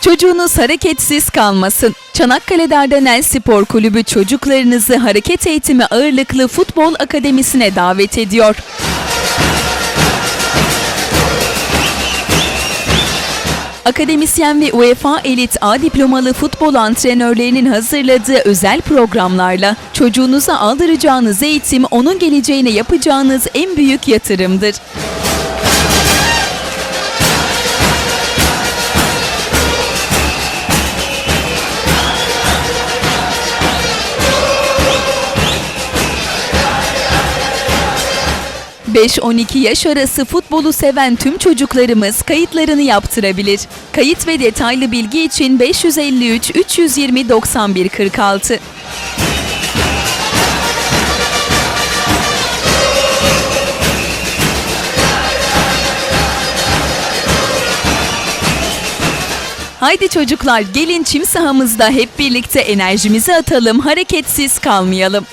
Çocuğunuz hareketsiz kalmasın. Çanakkale Dardanel Spor Kulübü çocuklarınızı hareket eğitimi ağırlıklı futbol akademisine davet ediyor. Akademisyen ve UEFA Elit A diplomalı futbol antrenörlerinin hazırladığı özel programlarla çocuğunuza aldıracağınız eğitim onun geleceğine yapacağınız en büyük yatırımdır. ...5-12 yaş arası futbolu seven tüm çocuklarımız kayıtlarını yaptırabilir. Kayıt ve detaylı bilgi için 553 320 91 46. Haydi çocuklar gelin çim sahamızda hep birlikte enerjimizi atalım, hareketsiz kalmayalım.